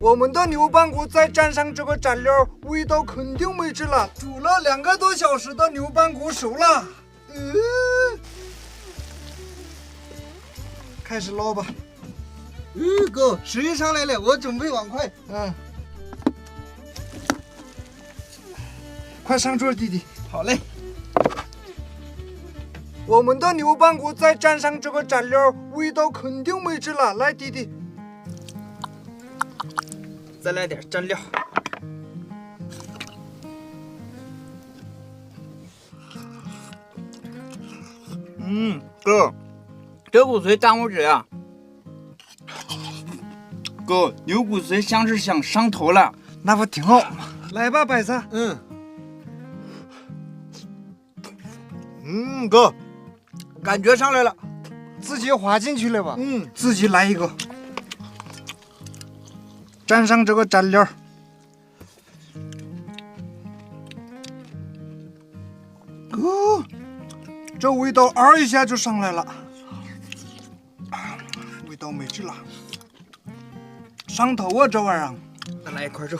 我们的牛棒骨再蘸上这个蘸料，味道肯定没治了。煮了两个多小时的牛棒骨熟了，嗯，开始捞吧。嗯，哥，水上来了，我准备碗筷。嗯，快上桌，弟弟。好嘞。我们的牛棒骨再蘸上这个蘸料，味道肯定没治了。来，弟弟。再来点蘸料。嗯，哥，这骨髓 dam 不止啊！哥，牛骨髓香是香，上头了。那不挺好吗？来吧，摆子。嗯。嗯，哥，感觉上来了，自己滑进去了吧？嗯，自己来一个，蘸上这个蘸料。哦，这味道嗷一下就上来了，味道没治了，上头啊这玩意儿。再来一块肉。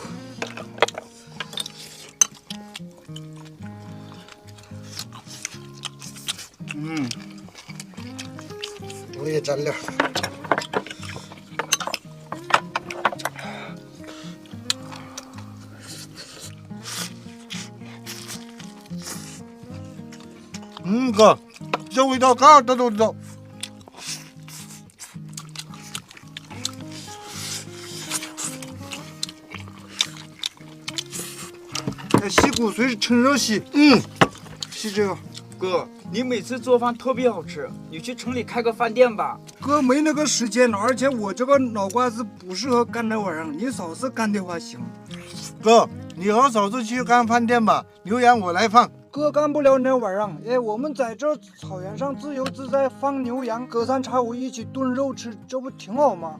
嗯，我也蘸料。嗯，哥，这味道嘎的都知道。哎，洗骨髓是趁热洗，嗯，洗这个。哥，你每次做饭特别好吃，你去城里开个饭店吧。哥没那个时间了，而且我这个脑瓜子不适合干这玩意儿，你嫂子干的话行。哥，你和嫂子去干饭店吧，牛羊我来放。哥干不了那玩意儿，哎，我们在这草原上自由自在，放牛羊，隔三差五一起炖肉吃，这不挺好吗？